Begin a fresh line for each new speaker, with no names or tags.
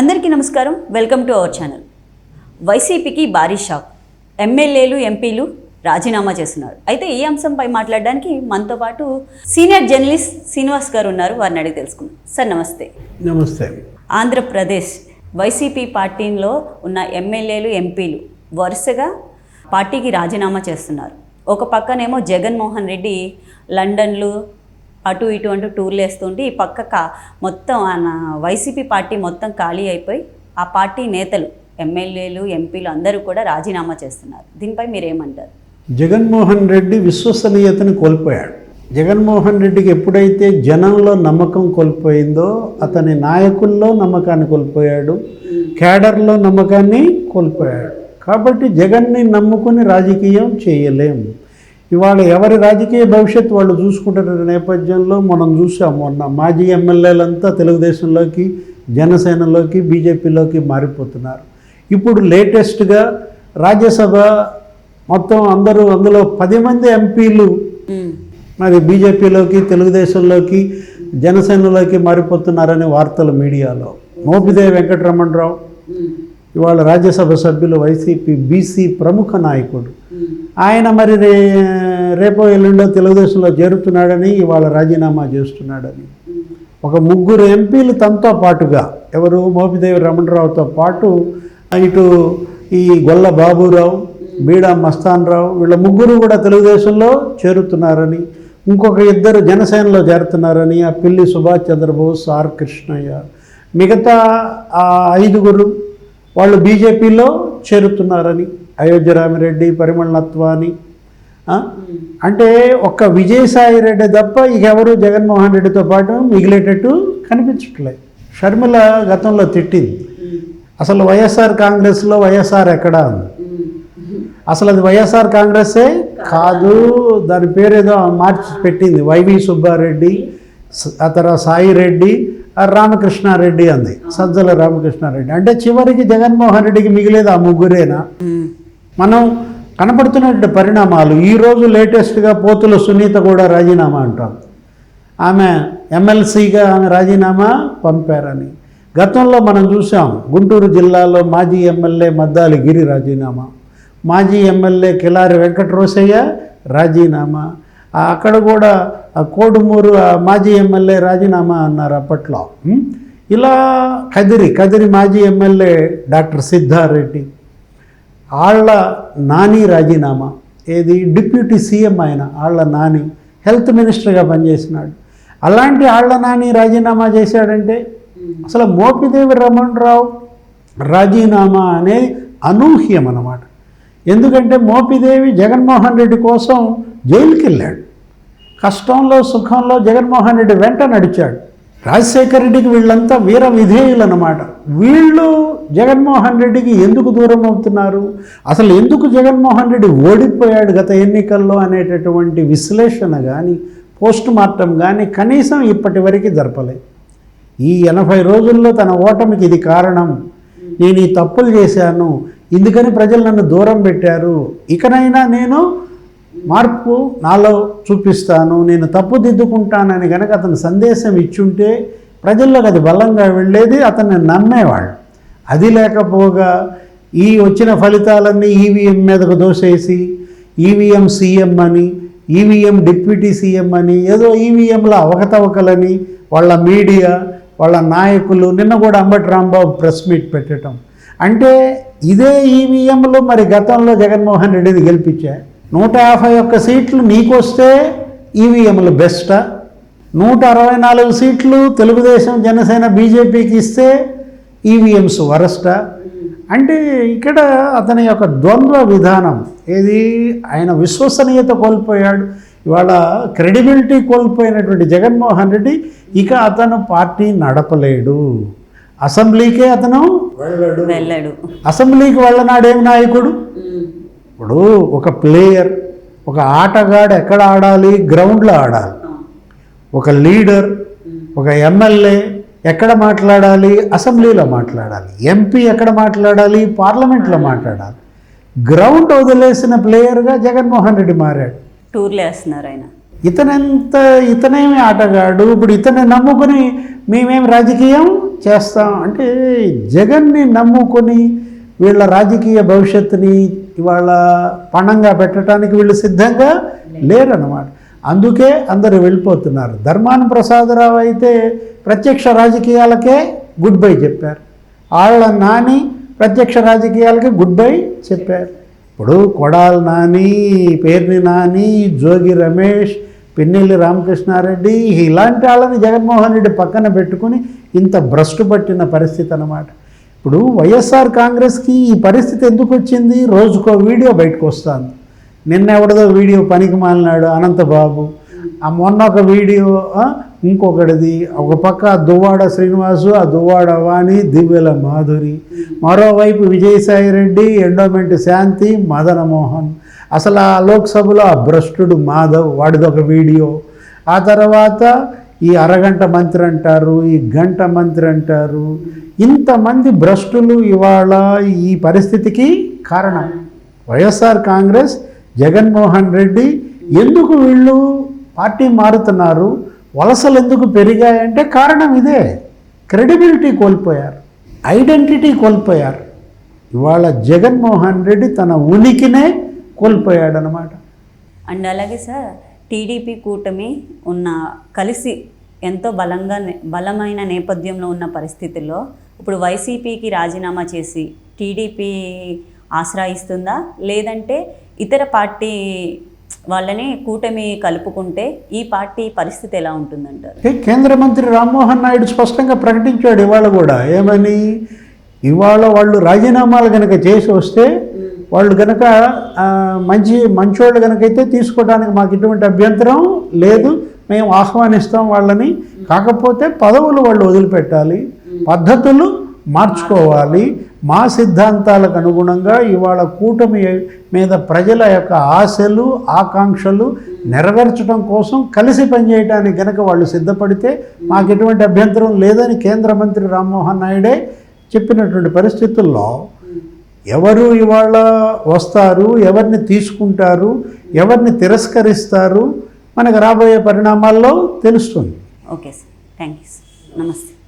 అందరికీ నమస్కారం. Welcome to our channel. వైసీపీకి భారీ షాక్. ఎమ్మెల్యేలు ఎంపీలు రాజీనామా చేస్తున్నారు. అయితే ఈ అంశంపై మాట్లాడడానికి మనతో పాటు సీనియర్ జర్నలిస్ట్ శ్రీనివాస్ గారు ఉన్నారు. వారిని అడిగి తెలుసుకుందాం. సార్ నమస్తే.
నమస్తే.
ఆంధ్రప్రదేశ్ వైసీపీ పార్టీలో ఉన్న ఎమ్మెల్యేలు ఎంపీలు వరుసగా పార్టీకి రాజీనామా చేస్తున్నారు. ఒక పక్కనేమో జగన్మోహన్ రెడ్డి లండన్లు అటు ఇటు అంటూ టూర్లు వేస్తుంటే ఈ పక్క కా మొత్తం ఆయన వైసీపీ పార్టీ మొత్తం ఖాళీ అయిపోయి ఆ పార్టీ నేతలు ఎమ్మెల్యేలు ఎంపీలు అందరూ కూడా రాజీనామా చేస్తున్నారు. దీనిపై మీరేమంటారు?
జగన్మోహన్ రెడ్డి విశ్వసనీయతను కోల్పోయాడు. జగన్మోహన్ రెడ్డికి ఎప్పుడైతే జనంలో నమ్మకం కోల్పోయిందో అతని నాయకుల్లో నమ్మకాన్ని కోల్పోయాడు క్యాడర్లో నమ్మకాన్ని కోల్పోయాడు. కాబట్టి జగన్ని నమ్ముకుని రాజకీయం చేయలేము ఇవాళ ఎవరి రాజకీయ భవిష్యత్తు వాళ్ళు చూసుకుంటున్న నేపథ్యంలో మనం చూసాం మొన్న మాజీ ఎమ్మెల్యేలంతా తెలుగుదేశంలోకి జనసేనలోకి బీజేపీలోకి మారిపోతున్నారు. ఇప్పుడు లేటెస్ట్గా రాజ్యసభ మొత్తం అందరూ అందులో పది మంది ఎంపీలు. మరి బీజేపీలోకి తెలుగుదేశంలోకి జనసేనలోకి మారిపోతున్నారనే వార్తలు మీడియాలో. మోపిదేవి వెంకటరమణరావు ఇవాళ రాజ్యసభ సభ్యులు వైసీపీ బీసీ ప్రముఖ నాయకుడు. ఆయన మరి రే రేపో ఎల్లుండో తెలుగుదేశంలో చేరుతున్నాడని ఇవాళ రాజీనామా చేస్తున్నాడని. ఒక ముగ్గురు ఎంపీలు తనతో పాటుగా ఎవరు? మోపిదేవి రమణరావుతో పాటు ఇటు ఈ గొల్ల బాబురావు బీడా మస్తాన్ రావు వీళ్ళ ముగ్గురు కూడా తెలుగుదేశంలో చేరుతున్నారని ఇంకొక ఇద్దరు జనసేనలో చేరుతున్నారని ఆ పిల్లి సుభాష్ చంద్రబోస్ ఆర్ కృష్ణయ్య. మిగతా ఆ ఐదుగురు వాళ్ళు బీజేపీలో చేరుతున్నారని అయోధ్య రామిరెడ్డి పరిమళనత్వాని అంటే ఒక్క విజయసాయి రెడ్డి తప్ప ఇక ఎవరు జగన్మోహన్ రెడ్డితో పాటు మిగిలేటట్టు కనిపించట్లేదు షర్మిల గతంలో తిట్టింది. అసలు వైఎస్ఆర్ కాంగ్రెస్లో వైఎస్ఆర్ ఎక్కడా ఉంది? అసలు అది వైఎస్ఆర్ కాంగ్రెస్సే కాదు దాని పేరు ఏదో మార్చి పెట్టింది. వైవి సుబ్బారెడ్డి ఆ తర్వాత సాయి రెడ్డి రామకృష్ణారెడ్డి అంది. సజ్జల రామకృష్ణారెడ్డి. అంటే చివరికి జగన్మోహన్ రెడ్డికి మిగిలేదు ఆ ముగ్గురేనా? మనం కనపడుతున్నటువంటి పరిణామాలు ఈరోజు లేటెస్ట్గా పోతుల సునీత కూడా రాజీనామా అంటాం. ఆమె ఎమ్మెల్సీగా ఆమె రాజీనామా పంపారని. గతంలో మనం చూసాం గుంటూరు జిల్లాలో మాజీ ఎమ్మెల్యే మద్దాలి గిరి రాజీనామా మాజీ ఎమ్మెల్యే కిలారి వెంకటరోసయ్య రాజీనామా అక్కడ కూడా కోడుమూరు మాజీ ఎమ్మెల్యే రాజీనామా అన్నారు అప్పట్లో. ఇలా కదిరి కదిరి మాజీ ఎమ్మెల్యే డాక్టర్ సిద్ధారెడ్డి ఆళ్ళ నాని రాజీనామా ఏది డిప్యూటీ సీఎం ఆయన ఆళ్ళ నాని హెల్త్ మినిస్టర్గా పనిచేసినాడు. అలాంటి ఆళ్ళ నాని రాజీనామా చేశాడంటే అసలు మోపిదేవి రమణరావు రాజీనామా అనేది అనూహ్యం అన్నమాట ఎందుకంటే మోపిదేవి జగన్మోహన్ రెడ్డి కోసం జైలుకి వెళ్ళాడు కష్టంలో సుఖంలో జగన్మోహన్ రెడ్డి వెంట నడిచాడు. రాజశేఖర రెడ్డికి వీళ్ళంతా వీర విధేయులు అన్నమాట వీళ్ళు జగన్మోహన్ రెడ్డికి ఎందుకు దూరం అవుతున్నారు? అసలు ఎందుకు జగన్మోహన్ రెడ్డి ఓడిపోయాడు గత ఎన్నికల్లో అనేటటువంటి విశ్లేషణ కానీ పోస్ట్ మార్టం కానీ కనీసం ఇప్పటి వరకు జరపలేదు ఈ ఎనభై రోజుల్లో తన ఓటమికి ఇది కారణం. నేను ఈ తప్పులు చేశాను. ఎందుకని ప్రజలు నన్ను దూరం పెట్టారు. ఇకనైనా నేను మార్పు నాలో చూపిస్తాను నేను తప్పు దిద్దుకుంటానని కనుక అతను సందేశం ఇచ్చుంటే ప్రజల్లోకి అది బలంగా వెళ్ళేది అతన్ని నమ్మేవాళ్ళు. అది లేకపోగా ఈ వచ్చిన ఫలితాలన్నీ ఈవీఎం మీదకు దోసేసి ఈవీఎం సీఎం అని ఈవీఎం డిప్యూటీ సీఎం అని ఏదో ఈవీఎంల అవకతవకలని వాళ్ళ మీడియా వాళ్ళ నాయకులు నిన్న కూడా అంబటి రాంబాబు ప్రెస్ మీట్ పెట్టడం. అంటే ఇదే ఈవీఎంలు మరి గతంలో జగన్మోహన్ రెడ్డిని గెలిపించాయి నూట యాభై ఒక్క సీట్లు నీకొస్తే ఈవీఎంలు బెస్టా? నూట అరవై నాలుగు సీట్లు తెలుగుదేశం జనసేన బీజేపీకి ఇస్తే ఈవీఎంస్ వరస్టా? అంటే ఇక్కడ అతని యొక్క ద్వంద్వ విధానం ఏది? ఆయన విశ్వసనీయత కోల్పోయాడు. ఇవాళ క్రెడిబిలిటీ కోల్పోయినటువంటి జగన్మోహన్ రెడ్డి ఇక అతను పార్టీ నడపలేడు. అసెంబ్లీకే అతను వెళ్ళడు.
వెళ్ళాడు.
అసెంబ్లీకి వెళ్ళనాడేం నాయకుడు? ఇప్పుడు ఒక ప్లేయర్ ఒక ఆటగాడు ఎక్కడ ఆడాలి? గ్రౌండ్లో ఆడాలి. ఒక లీడర్ ఒక ఎమ్మెల్యే ఎక్కడ మాట్లాడాలి? అసెంబ్లీలో మాట్లాడాలి. ఎంపీ ఎక్కడ మాట్లాడాలి? పార్లమెంట్లో మాట్లాడాలి. గ్రౌండ్ వదిలేసిన ప్లేయర్గా జగన్మోహన్ రెడ్డి మారాడు.
టూర్లు వేస్తున్నారు ఆయన.
ఇతనెంత ఇతనేమి ఆటగాడు? ఇప్పుడు ఇతన్ని నమ్ముకుని మేమేం రాజకీయం చేస్తాం? అంటే జగన్ని నమ్ముకొని వీళ్ళ రాజకీయ భవిష్యత్తుని ఇవాళ పణంగా పెట్టడానికి వీళ్ళు సిద్ధంగా లేరన్నమాట. అందుకే అందరూ వెళ్ళిపోతున్నారు. ధర్మాన ప్రసాదరావు అయితే ప్రత్యక్ష రాజకీయాలకే గుడ్ బై చెప్పారు. ఆళ్ళ నాని ప్రత్యక్ష రాజకీయాలకి గుడ్ బై చెప్పారు. ఇప్పుడు కొడాల్ నాని పేర్ని నాని జోగి రమేష్ పిన్నెల్లి రామకృష్ణారెడ్డి ఇలాంటి వాళ్ళని జగన్మోహన్ రెడ్డి పక్కన పెట్టుకుని ఇంత భ్రష్టు పట్టిన పరిస్థితి అన్నమాట. ఇప్పుడు వైఎస్ఆర్ కాంగ్రెస్కి ఈ పరిస్థితి ఎందుకు వచ్చింది? రోజుకో వీడియో బయటకు వస్తుంది. నిన్న ఎవడదో వీడియో పనికి మాలినాడు అనంతబాబు. ఆ మొన్న ఒక వీడియో ఇంకొకటిది ఒక పక్క దువ్వాడ శ్రీనివాసు ఆ దువ్వాడ వాణి దివ్యల మాధురి. మరోవైపు విజయసాయి రెడ్డి ఎండోమెంట్ శాంతి మదనమోహన్ అసలు ఆ లోక్సభలో ఆ భ్రష్టుడు మాధవ్ వాడిదొక వీడియో. ఆ తర్వాత ఈ అరగంట మంత్రి అంటారు ఈ గంట మంత్రి అంటారు ఇంతమంది భ్రష్టులు ఇవాళ ఈ పరిస్థితికి కారణం. వైఎస్ఆర్ కాంగ్రెస్ జగన్మోహన్ రెడ్డి ఎందుకు వీళ్ళు పార్టీ మారుతున్నారు వలసలు ఎందుకు పెరిగాయంటే కారణం ఇదే. క్రెడిబిలిటీ కోల్పోయారు ఐడెంటిటీ కోల్పోయారు. ఇవాళ జగన్మోహన్ రెడ్డి తన ఉనికినే కోల్పోయాడనమాట
అండ్ అలాగే సార్ టీడీపీ కూటమి ఉన్న కలిసి ఎంతో బలంగా బలమైన నేపథ్యంలో ఉన్న పరిస్థితుల్లో ఇప్పుడు వైసీపీకి రాజీనామా చేసి టీడీపీ ఆశ్రయిస్తుందా? లేదంటే ఇతర పార్టీ వాళ్ళని కూటమి కలుపుకుంటే ఈ పార్టీ పరిస్థితి ఎలా ఉంటుందంటారు?
కేంద్ర మంత్రి రామ్మోహన్ నాయుడు స్పష్టంగా ప్రకటించాడు ఇవాళ కూడా. ఏమని? ఇవాళ వాళ్ళు రాజీనామాలు కనుక చేసి వస్తే వాళ్ళు కనుక మంచి మంచోళ్ళు కనుకైతే తీసుకోవడానికి మాకు ఎటువంటి అభ్యంతరం లేదు. మేము ఆహ్వానిస్తాం వాళ్ళని. కాకపోతే పదవులు వాళ్ళు వదిలిపెట్టాలి. పద్ధతులు మార్చుకోవాలి. మా సిద్ధాంతాలకు అనుగుణంగా ఇవాళ కూటమి మీద ప్రజల యొక్క ఆశలు ఆకాంక్షలు నెరవేర్చడం కోసం కలిసి పనిచేయడానికి గనక వాళ్ళు సిద్ధపడితే మాకు ఎటువంటి అభ్యంతరం లేదని కేంద్ర మంత్రి రామ్మోహన్ నాయుడే చెప్పినటువంటి పరిస్థితుల్లో ఎవరు ఇవాళ వస్తారు ఎవరిని తీసుకుంటారు ఎవరిని తిరస్కరిస్తారు మనకు రాబోయే పరిణామాల్లో తెలుస్తుంది.
Okay sir. Thank you sir. నమస్తే.